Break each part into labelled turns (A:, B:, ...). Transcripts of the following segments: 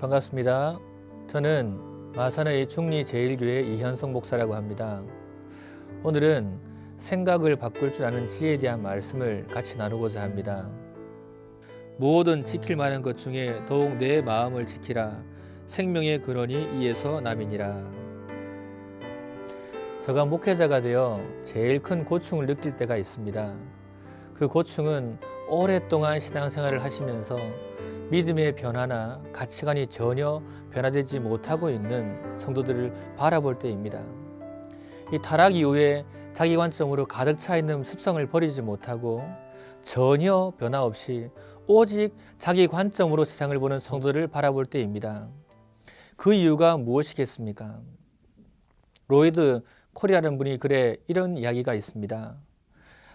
A: 반갑습니다. 저는 마산의 중리 제일교회 이현성 목사라고 합니다. 오늘은 생각을 바꿀 줄 아는 지혜에 대한 말씀을 같이 나누고자 합니다. 모든 지킬 만한 것 중에 더욱 내 마음을 지키라. 생명의 근원이 이에서 남이니라. 제가 목회자가 되어 제일 큰 고충을 느낄 때가 있습니다. 그 고충은 오랫동안 신앙생활을 하시면서 믿음의 변화나 가치관이 전혀 변화되지 못하고 있는 성도들을 바라볼 때입니다. 이 타락 이후에 자기 관점으로 가득 차 있는 습성을 버리지 못하고 전혀 변화 없이 오직 자기 관점으로 세상을 보는 성도를 바라볼 때입니다. 그 이유가 무엇이겠습니까? 로이드 코리아라는 분이 글에 이런 이야기가 있습니다.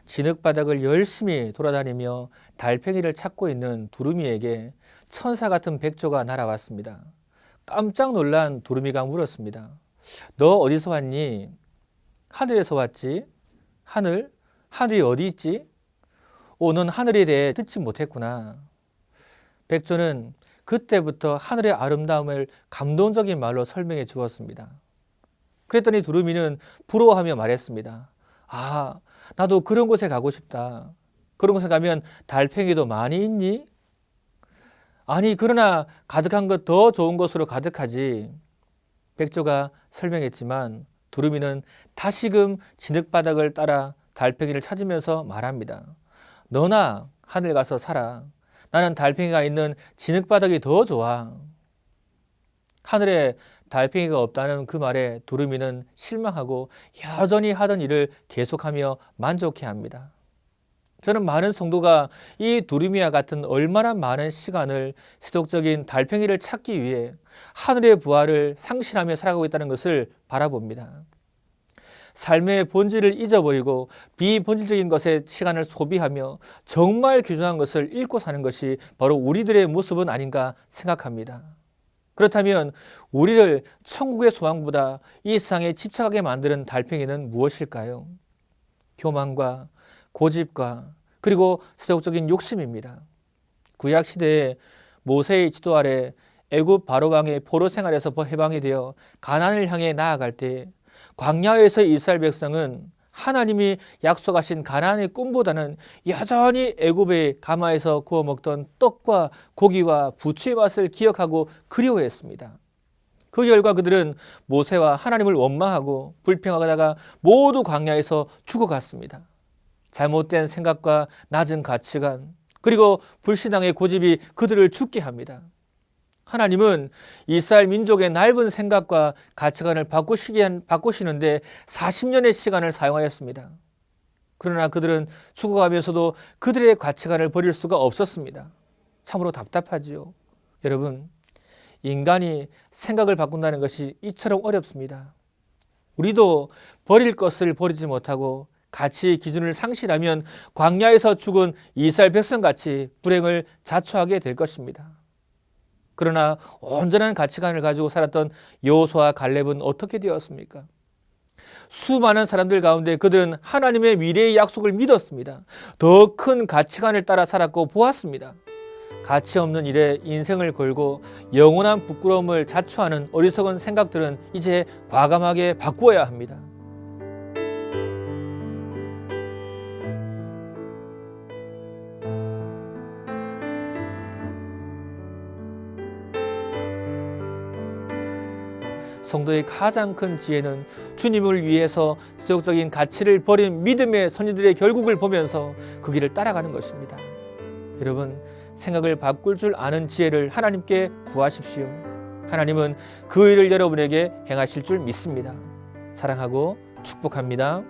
A: 진흙바닥을 열심히 돌아다니며 달팽이를 찾고 있는 두루미에게 천사 같은 백조가 날아왔습니다. 깜짝 놀란 두루미가 물었습니다. 너 어디서 왔니? 하늘에서 왔지. 하늘? 하늘이 어디 있지? 오, 넌 하늘에 대해 듣지 못했구나. 백조는 그때부터 하늘의 아름다움을 감동적인 말로 설명해 주었습니다. 그랬더니 두루미는 부러워하며 말했습니다. 아, 나도 그런 곳에 가고 싶다. 그런 곳에 가면 달팽이도 많이 있니? 아니, 그러나 가득한 것 더 좋은 곳으로 가득하지. 백조가 설명했지만 두루미는 다시금 진흙바닥을 따라 달팽이를 찾으면서 말합니다. 너나 하늘 가서 살아. 나는 달팽이가 있는 진흙바닥이 더 좋아. 하늘에 달팽이가 없다는 그 말에 두루미는 실망하고 여전히 하던 일을 계속하며 만족해 합니다. 저는 많은 성도가 이 두루미와 같은 얼마나 많은 시간을 세속적인 달팽이를 찾기 위해 하늘의 부활을 상실하며 살아가고 있다는 것을 바라봅니다. 삶의 본질을 잊어버리고 비본질적인 것에 시간을 소비하며 정말 귀중한 것을 잃고 사는 것이 바로 우리들의 모습은 아닌가 생각합니다. 그렇다면 우리를 천국의 소망보다 이 세상에 집착하게 만드는 달팽이는 무엇일까요? 교만과 고집과 그리고 세속적인 욕심입니다. 구약 시대에 모세의 지도 아래 애굽 바로 왕의 포로 생활에서 해방이 되어 가나안을 향해 나아갈 때 광야에서 이스라엘 백성은 하나님이 약속하신 가나안의 꿈보다는 여전히 애굽의 가마에서 구워 먹던 떡과 고기와 부추의 맛을 기억하고 그리워했습니다. 그 결과 그들은 모세와 하나님을 원망하고 불평하다가 모두 광야에서 죽어갔습니다. 잘못된 생각과 낮은 가치관 그리고 불신앙의 고집이 그들을 죽게 합니다. 하나님은 이스라엘 민족의 넓은 생각과 가치관을 바꾸시기, 바꾸시는데 40년의 시간을 사용하였습니다. 그러나 그들은 죽어가면서도 그들의 가치관을 버릴 수가 없었습니다. 참으로 답답하지요. 여러분, 인간이 생각을 바꾼다는 것이 이처럼 어렵습니다. 우리도 버릴 것을 버리지 못하고 가치 기준을 상실하면 광야에서 죽은 이스라엘 백성같이 불행을 자초하게 될 것입니다. 그러나 온전한 가치관을 가지고 살았던 여호수아 갈렙은 어떻게 되었습니까? 수많은 사람들 가운데 그들은 하나님의 미래의 약속을 믿었습니다. 더 큰 가치관을 따라 살았고 보았습니다. 가치 없는 일에 인생을 걸고 영원한 부끄러움을 자초하는 어리석은 생각들은 이제 과감하게 바꾸어야 합니다. 성도의 가장 큰 지혜는 주님을 위해서 세속적인 가치를 버린 믿음의 선인들의 결국을 보면서 그 길을 따라가는 것입니다. 여러분, 생각을 바꿀 줄 아는 지혜를 하나님께 구하십시오. 하나님은 그 일을 여러분에게 행하실 줄 믿습니다. 사랑하고 축복합니다.